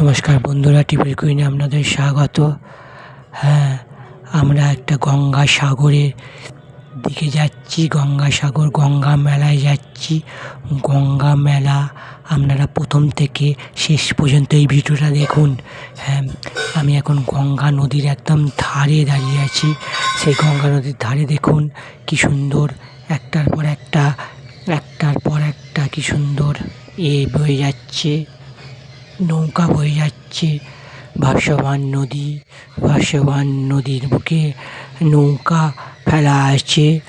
নমস্কার বন্ধুরা টিভির কুইনে আপনাদের স্বাগত। হ্যাঁ আমরা একটা গঙ্গা সাগরের দিকে যাচ্ছি, গঙ্গা সাগর, গঙ্গা মেলায় যাচ্ছি। গঙ্গা মেলা আপনারা প্রথম থেকে শেষ পর্যন্ত এই ভিডিওটা দেখুন। হ্যাঁ আমি এখন গঙ্গা নদীর একদম ধারে দাঁড়িয়ে আছি। সেই গঙ্গা নদীর ধারে দেখুন কি সুন্দর, একটার পর একটা, একটার পর একটা কি সুন্দর এ বয়ে যাচ্ছে। নৌকা বয়ে যাচ্ছে। ভাসমান নদী, ভাসমান নদীর বুকে নৌকা ফেলা আছে।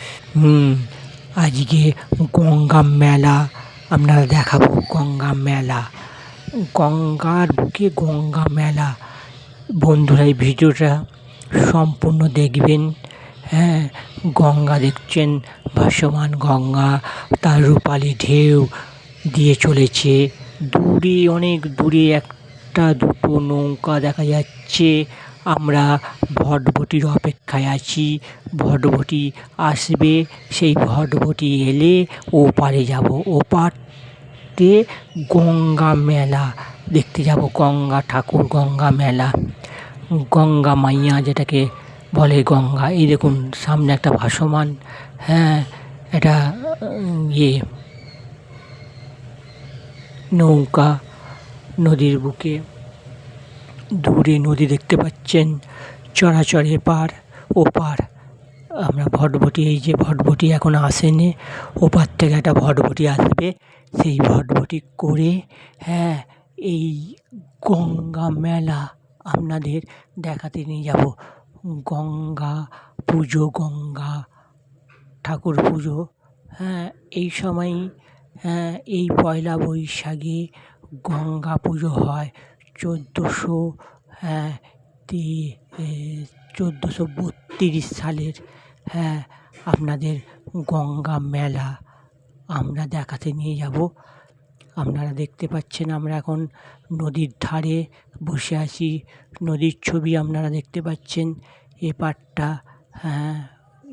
আজকে গঙ্গা মেলা। আপনারা দেখাবো গঙ্গা মেলা। গঙ্গার বুকে গঙ্গা মেলা। বন্ধুরা, এই ভিডিওটা সম্পূর্ণ দেখবেন। হ্যাঁ গঙ্গা দেখছেন, ভাসমান গঙ্গা, তার রূপালি ঢেউ দিয়ে চলেছে। দূরে, অনেক দূরে একটা দুটো নৌকা দেখা যাচ্ছে। আমরা ভটভটির অপেক্ষায় আছি। ভটভটি আসবে, সেই ভটভটি এলে ওপারে যাব। ওপারে গঙ্গা মেলা, দেখতে যাব গঙ্গা ঠাকুর, গঙ্গা মেলা। গঙ্গা মাইয়া যেটাকে বলে গঙ্গা। এই দেখুন, সামনে একটা ভাসমান হ্যাঁ এটা ইয়ে। নৌকা নদীর বুকে। দূরে নদী দেখতে পাচ্ছেন চরাচর এপার ওপার আমরা ভটভটি, এই যে ভটভটি এখন আসেনি, ওপার থেকে একটা ভটভটি আসবে। সেই ভটভটি করে হ্যাঁ এই গঙ্গা মেলা আপনাদের দেখাতে নিয়ে যাব। গঙ্গা পুজো, গঙ্গা ঠাকুর পুজো হ্যাঁ এই সময়ই হ্যাঁ এই পয়লা বৈশাখে গঙ্গা পুজো হয় চোদ্দোশো হ্যাঁ তি চোদ্দোশো বত্রিশ সালের হ্যাঁ আপনাদের গঙ্গা মেলা আমরা দেখাতে নিয়ে যাব। আপনারা দেখতে পাচ্ছেন আমরা এখন নদীর ধারে বসে আছি। নদীর ছবি আপনারা দেখতে পাচ্ছেন। এ পাড়টা হ্যাঁ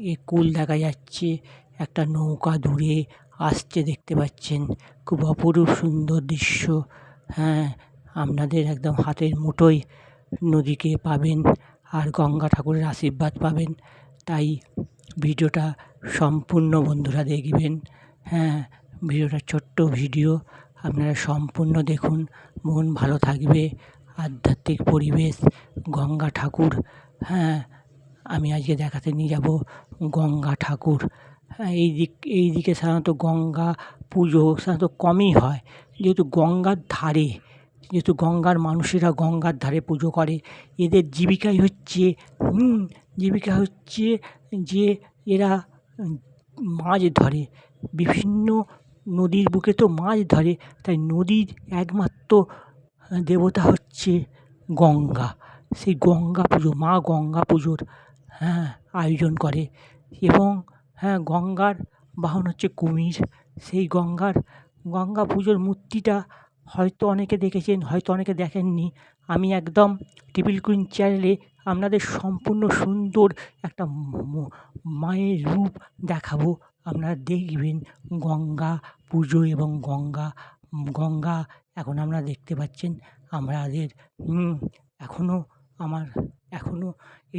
এ কুল দেখা যাচ্ছে। একটা নৌকা দূরে আসছে, দেখতে পাচ্ছেন। খুব অপরূপ সুন্দর দৃশ্য। হ্যাঁ আপনাদের একদম হাতের মুঠোয় নদীকে পাবেন আর গঙ্গা ঠাকুরের আশীর্বাদ পাবেন। তাই ভিডিওটা সম্পূর্ণ বন্ধুরা দেখবেন। হ্যাঁ ভিডিওটা ছোট্ট ভিডিও। আপনারা সম্পূর্ণ দেখুন। মন ভালো থাকবে। আধ্যাত্মিক পরিবেশ, গঙ্গা ঠাকুর। হ্যাঁ আমি আজকে দেখাতে নিয়ে যাব গঙ্গা ঠাকুর। হ্যাঁ এই দিক, এই দিকে সাধারণত গঙ্গা পুজো সাধারণত কমই হয়। যেহেতু গঙ্গার ধারে, যেহেতু গঙ্গার মানুষেরা গঙ্গার ধারে পুজো করে, এদের জীবিকাই হচ্ছে জীবিকা হচ্ছে যে এরা মাছ ধরে। বিভিন্ন নদীর বুকে তো মাছ ধরে, তাই নদীর একমাত্র দেবতা হচ্ছে গঙ্গা। সেই গঙ্গা পুজো, মা গঙ্গা পুজোর হ্যাঁ আয়োজন করে। এবং হ্যাঁ গঙ্গার, বাহন হচ্ছে কুমির। সেই গঙ্গার, গঙ্গা পুজোর মূর্তিটা হয়তো অনেকে দেখেছেন, হয়তো অনেকে দেখেননি। আমি একদম টিপিল কুইন চ্যানেলে আপনাদের সম্পূর্ণ সুন্দর একটা মায়ের রূপ দেখাবো। আপনারা দেখবেন গঙ্গা পুজো এবং গঙ্গা গঙ্গা এখন আমরা দেখতে পাচ্ছেন। আমাদের এখনও আমার এখনও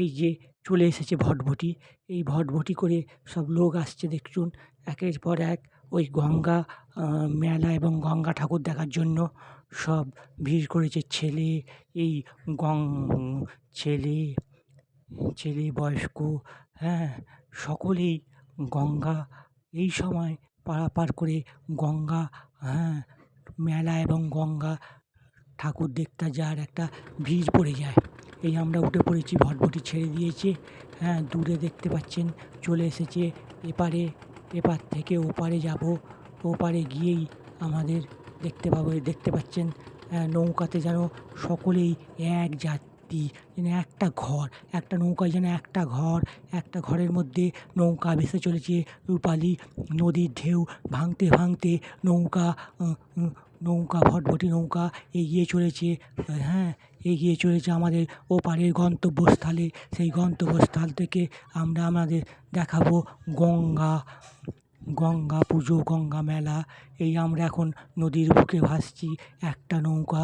এই যে চলে এসেছে ভটভটি, এই ভটভটি করে সব লোক আসছে দেখুন একের পর এক ওই গঙ্গা মেলা এবং গঙ্গা ঠাকুর দেখার জন্য সব ভিড় করেছে। ছেলে, এই গং, ছেলে ছেলে বয়স্ক হ্যাঁ সকলেই গঙ্গা, এই সময় পারাপার করে গঙ্গা হ্যাঁ মেলা এবং গঙ্গা ঠাকুর দেখতে যাওয়ার একটা ভিড় পড়ে যায়। এই আমরা উঠে পড়েছি ভটভটি ছেড়ে দিয়েছে। হ্যাঁ দূরে দেখতে পাচ্ছেন চলে এসেছে। এপারে এপার থেকে ওপারে যাব। ওপারে গিয়েই আমাদের দেখতে পাবো দেখতে পাচ্ছেন আহ, নৌকাতে যেন সকলেই এক জাতি যেন একটা ঘর একটা নৌকায় যেন একটা ঘর একটা ঘরের মধ্যে নৌকা ভেসে চলেছে। রূপালি নদীর ঢেউ ভাঙতে ভাঙতে নৌকা নৌকা, ভটভটি নৌকা এগিয়ে চলেছে। হ্যাঁ এগিয়ে চলেছে আমাদের ওপারের গন্তব্যস্থলে। সেই গন্তব্যস্থল থেকে আমরা আমাদের দেখাবো গঙ্গা গঙ্গা পুজো, গঙ্গা মেলা। এই আমরা এখন নদীর বুকে ভাসছি। একটা নৌকা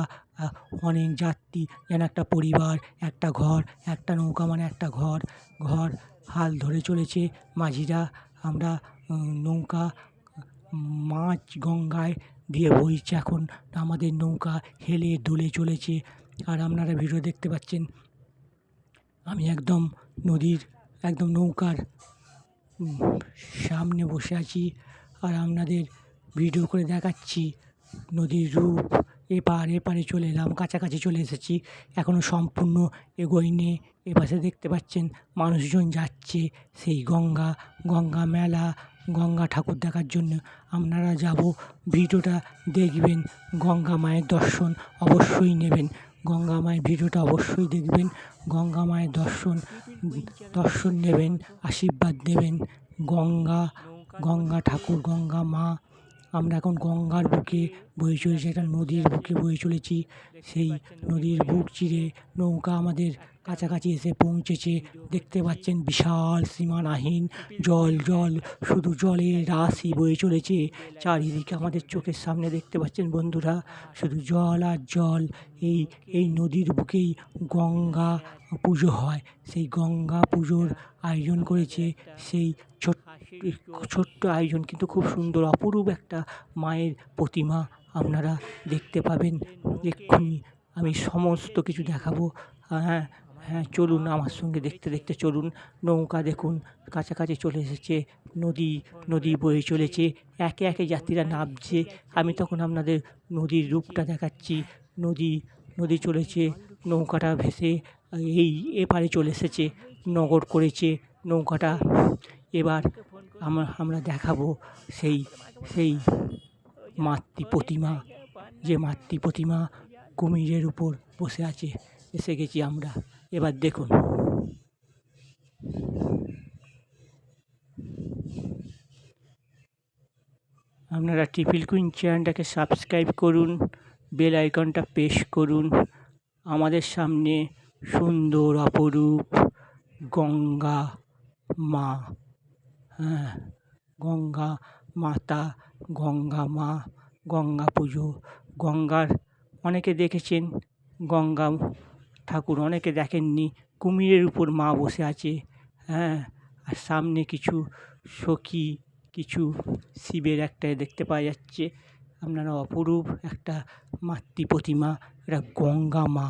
অনেক যাত্রী, যেন একটা পরিবার, একটা ঘর, একটা নৌকা মানে একটা ঘর। ঘর হাল ধরে চলেছে মাঝিরা। আমরা নৌকা মাছ গঙ্গায় দিয়ে বইছে এখন। আমাদের নৌকা হেলে দুলে চলেছে। আর আপনারা ভিডিও দেখতে পাচ্ছেন, আমি একদম নদীর, একদম নৌকার সামনে বসে আছি। আর আপনাদের ভিডিও করে দেখাচ্ছি, নদীর রূপ, এপার এপারে চলে এলাম, কাছাকাছি চলে এসেছি। এখনও সম্পূর্ণ এগোয়নি। এপাশে দেখতে পাচ্ছেন, মানুষজন যাচ্ছে, সেই গঙ্গা গঙ্গা মেলা গঙ্গা ঠাকুর দেখার জন্য আপনারা যাব। ভিডিওটা দেখবেন, গঙ্গা মায়ের দর্শন অবশ্যই নেবেন। গঙ্গা মায়ের ভিডিওটা অবশ্যই দেখবেন, গঙ্গা মায়ের দর্শন দর্শন নেবেন, আশীর্বাদ দেবেন গঙ্গা গঙ্গা ঠাকুর, গঙ্গা মা, আমরা এখন গঙ্গার বুকে বয়ে চলেছি একটা নদীর বুকে বয়ে চলেছি। সেই নদীর বুক চিরে নৌকা আমাদের কাছাকাছি এসে পৌঁছেছে। দেখতে পাচ্ছেন বিশাল সীমানাহীন জল জল, শুধু জলের রাশি বয়ে চলেছে। চারিদিকে আমাদের চোখের সামনে দেখতে পাচ্ছেন বন্ধুরা, শুধু জল আর জল। এই এই নদীর বুকেই গঙ্গা পুজো হয়। সেই গঙ্গা পুজোর আয়োজন করেছে। সেই ছোট্ট ছোট্ট আয়োজন কিন্তু খুব সুন্দর, অপরূপ একটা মায়ের প্রতিমা আপনারা দেখতে পাবেন। এক্ষুনি আমি সমস্ত কিছু দেখাবো। হ্যাঁ হ্যাঁ চলুন আমার সঙ্গে দেখতে দেখতে চলুন। নৌকা দেখুন, কাছাকাছি চলে এসেছে। নদী নদী বয়ে চলেছে। একে একে যাত্রীরা নামছে। আমি তখন আপনাদের নদীর রূপটা দেখাচ্ছি। নদী নদী চলেছে, নৌকাটা ভেসে এই এপারে চলে এসেছে, নগর করেছে, নৌকাটা। এবার আমরা আমরা দেখাবো সেই সেই মাতৃ প্রতিমা, যে মাতৃ প্রতিমা কুমিরের উপর বসে আছে, এসে গেছি আমরা। এবার দেখুন। আপনারা ট্রিপল কুইন চ্যানেলটাকে সাবস্ক্রাইব করুন, বেল আইকনটা প্রেস করুন। আমাদের সামনে সুন্দর, অপরূপ গঙ্গা মা হ্যাঁ গঙ্গা মাতা, গঙ্গা মা, গঙ্গা পুজো, গঙ্গার অনেকে দেখেছেন, গঙ্গা ঠাকুর অনেকে দেখেননি, কুমিরের উপর মা বসে আছে হ্যাঁ আর সামনে কিছু সখী, কিছু শিবের একটা দেখতে পাওয়া যাচ্ছে, আপনারা অপরূপ একটা মাতৃ প্রতিমা, এটা গঙ্গা মা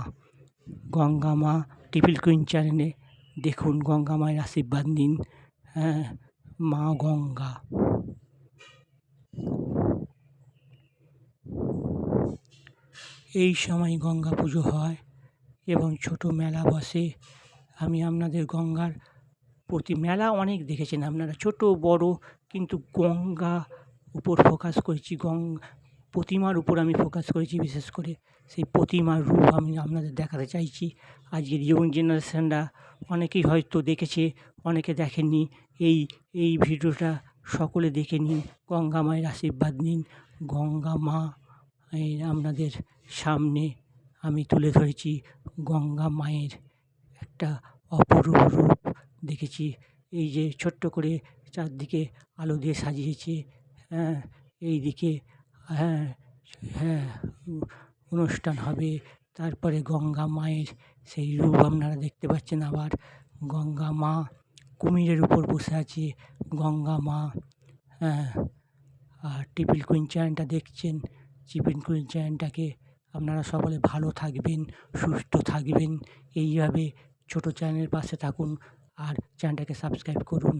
গঙ্গা মা ট্রিপল কুইন চ্যানেলে দেখুন, গঙ্গা মায়ের আশীর্বাদ নিন হ্যাঁ মা গঙ্গা। এই সময় গঙ্গা পুজো হয় এবং ছোট মেলা বসে। আমি আপনাদের গঙ্গার প্রতি মেলা অনেক দেখেছেন আপনারা, ছোট, বড়, কিন্তু গঙ্গা উপর ফোকাস করেছি গঙ্গা প্রতিমার উপর আমি ফোকাস করেছি, বিশেষ করে সেই প্রতিমার রূপ আমি আপনাদের দেখাতে চাইছি। আজকের ইয়ং জেনারেশানরা অনেকেই হয়তো দেখেছে, অনেকে দেখেননি। এই এই ভিডিওটা সকলে দেখে নিন, গঙ্গা মায়ের আশীর্বাদ নিন, গঙ্গা মা এই আপনাদের সামনে আমি তুলে ধরেছি, গঙ্গা মায়ের একটা অপরূপ রূপ দেখেছি। এই যে ছোট্ট করে চারদিকে আলো দিয়ে সাজিয়েছে হ্যাঁ এই দিকে হ্যাঁ হ্যাঁ অনুষ্ঠান হবে। তারপরে গঙ্গা মায়ের সেই রূপ আপনারা দেখতে পাচ্ছেন আবার। গঙ্গা মা কুমিরের উপর বসে আছে গঙ্গা মা হ্যাঁ আর ট্রিপল কুইন চ্যানেলটা দেখছেন ট্রিপল কুইন চ্যানেলটাকে আপনারা সকলে ভালো থাকবেন, সুস্থ থাকবেন। এইভাবে ছোটো চ্যানেলের পাশে থাকুন আর চ্যানেলটাকে সাবস্ক্রাইব করুন।